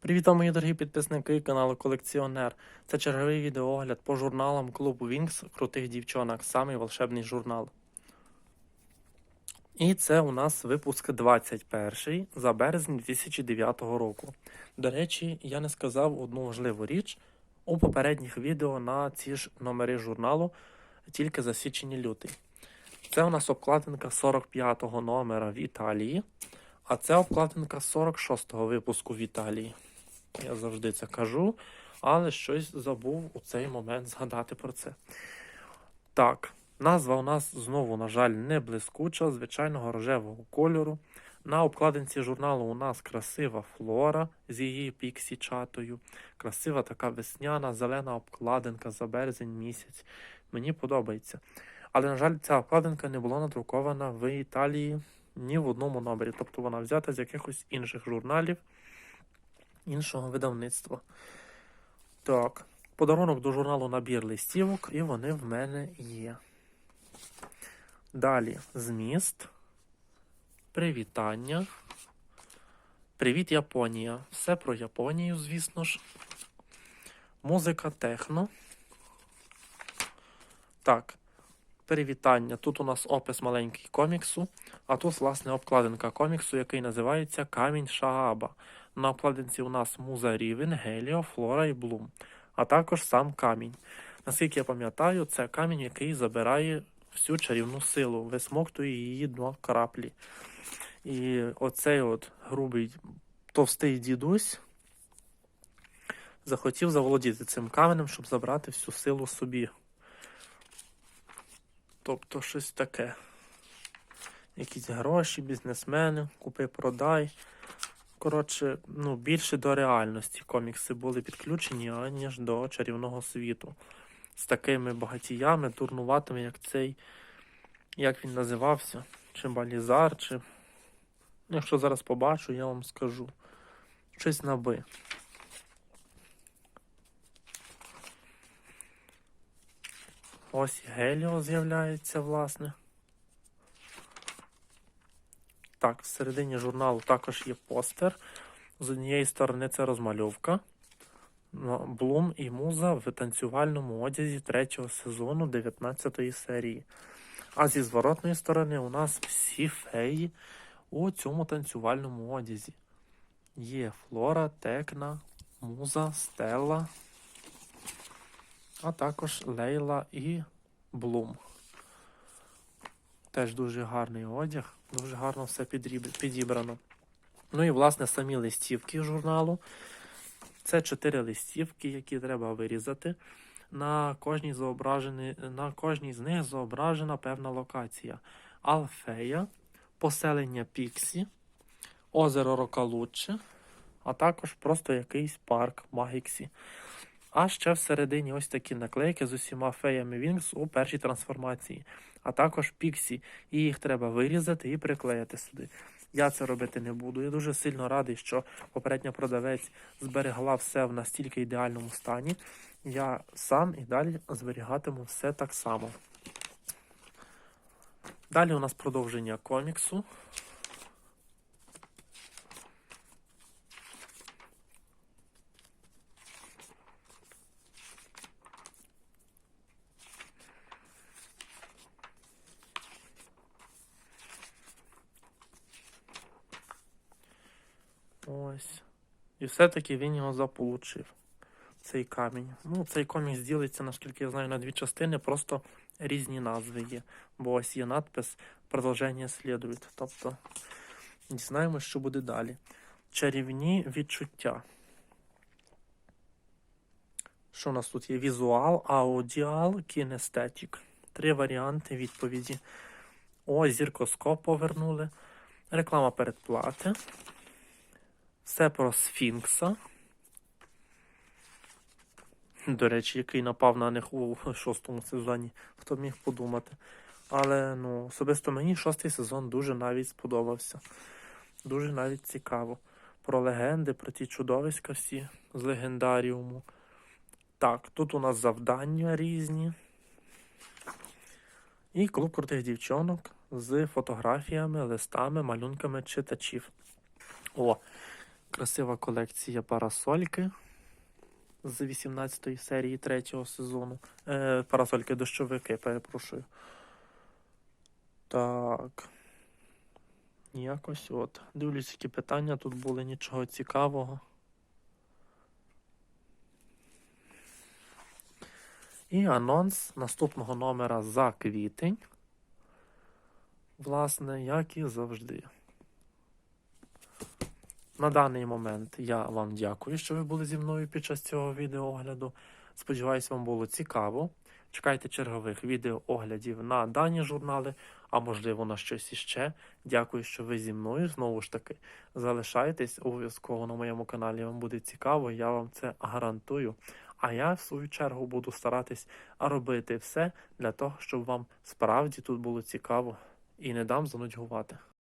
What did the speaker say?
Привіт, мої дорогі підписники каналу Колекціонер. Це черговий відеоогляд по журналам клубу Wings крутих дівчонок, самий волшебний журнал. І це у нас випуск 21 за березень 2009 року. До речі, я не сказав одну важливу річ у попередніх відео на ці ж номери журналу, тільки за січень-лютий. Це у нас обкладинка 45-го номера в Італії, а це обкладинка 46-го випуску в Італії. Я завжди це кажу, але щось забув у цей момент згадати про це. Так, назва у нас знову, на жаль, не блискуча, звичайного рожевого кольору. На обкладинці журналу у нас красива флора з її піксі-чатою. Красива така весняна, зелена обкладинка за березень місяць. Мені подобається. Але, на жаль, ця обкладинка не була надрукована в Італії ні в одному номері. Тобто вона взята з якихось інших журналів іншого видавництва. Так, подарунок до журналу набір листівок, і вони в мене є. Далі зміст, привітання. Привіт, Японія. Все про Японію, звісно ж. Музика техно. Так, привітання. Тут у нас опис маленький коміксу, а тут, власне, обкладинка коміксу, який називається Камінь Шааба. На обкладинці у нас муза рівень, Геліо, Флора і Блум, а також сам камінь. Наскільки я пам'ятаю, це камінь, який забирає всю чарівну силу, висмоктує її до краплі. І оцей от грубий товстий дідусь захотів заволодіти цим каменем, щоб забрати всю силу собі. Тобто щось таке. Якісь гроші, бізнесмени, купи-продай. Коротше, ну, більше до реальності комікси були підключені, аніж до чарівного світу. З такими багатіями, дурнуватими, як цей, як він називався, чи Балізар, чи. Ну, Якщо зараз побачу, я вам скажу. Щось на би. Ось Геліо з'являється, власне. Так, всередині журналу також є постер. З однієї сторони це розмальовка. Блум і Муза в танцювальному одязі третього сезону 19 серії. А зі зворотної сторони у нас всі феї у цьому танцювальному одязі. Є Флора, Текна, Муза, Стелла, а також Лейла і Блум. Теж дуже гарний одяг, дуже гарно все підібрано. Ну і, власне, самі листівки журналу. Це чотири листівки, які треба вирізати. На кожній, на кожній з них зображена певна локація: Алфея, поселення Піксі, озеро Рокалучче, а також просто якийсь парк Магіксі. А ще всередині ось такі наклейки з усіма феями Вінкс у першій трансформації, а також Піксі. І їх треба вирізати і приклеїти сюди. Я це робити не буду. Я дуже сильно радий, що попередня продавець зберегла все в настільки ідеальному стані. Я сам і далі зберігатиму все так само. Далі у нас продовження коміксу. Ось. І все-таки він його заполучив. Цей камінь. Ну, цей комікс ділиться, наскільки я знаю, на дві частини, просто різні назви є. Бо ось є надпис Продовження слідують. Тобто дізнаємось, що буде далі. Чарівні відчуття. Що у нас тут є? Візуал, аудіал, кінестетік. Три варіанти відповіді. О, зіркоскоп повернули. Реклама передплати. Все про Сфінкса. До речі, який напав на них у шостому сезоні, хто міг подумати. Але ну, особисто мені шостий сезон дуже навіть сподобався. Дуже навіть цікаво. Про легенди, про ті чудовиська всі з легендаріуму. Так, тут у нас завдання різні. І клуб крутих дівчонок з фотографіями, листами, малюнками читачів. О, Красива колекція парасольки з 18 серії третього сезону. Е, парасольки дощовики, перепрошую. Так. Якось от. Дивлюсь, які питання тут були, нічого цікавого. І анонс наступного номера за квітень. Власне, як і завжди. На даний момент я вам дякую, що ви були зі мною під час цього відеоогляду. Сподіваюсь, вам було цікаво. Чекайте чергових відеооглядів на дані журнали, а можливо на щось іще. Дякую, що ви зі мною. Знову ж таки, залишайтесь обов'язково на моєму каналі. Вам буде цікаво, я вам це гарантую. А я, в свою чергу, буду старатись робити все для того, щоб вам справді тут було цікаво і не дам занудьгувати.